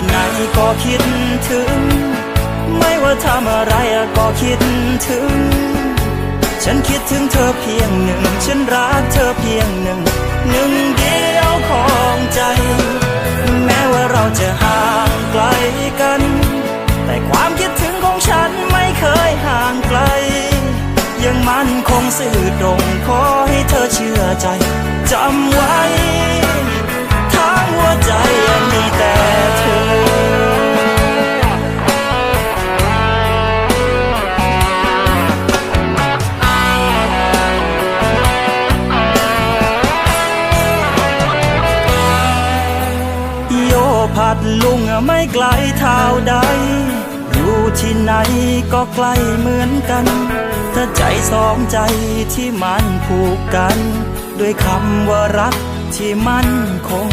ที่ไหนก็คิดถึง ไม่ว่าทำอะไรก็คิดถึง ฉันคิดถึงเธอเพียงหนึ่ง ฉันรักเธอเพียงหนึ่ง หนึ่งเดียวของใจ แม้ว่าเราจะห่างไกลกัน แต่ความคิดถึงของฉันไม่เคยห่างไกล ยังมันคงสื่อตรงขอให้ พัดลุงไม่ไกลเท่าใด อยู่ที่ไหนก็ใกล้เหมือนกัน ถ้าใจสองใจที่มันผูกกัน ด้วยคำว่ารักที่มั่นคง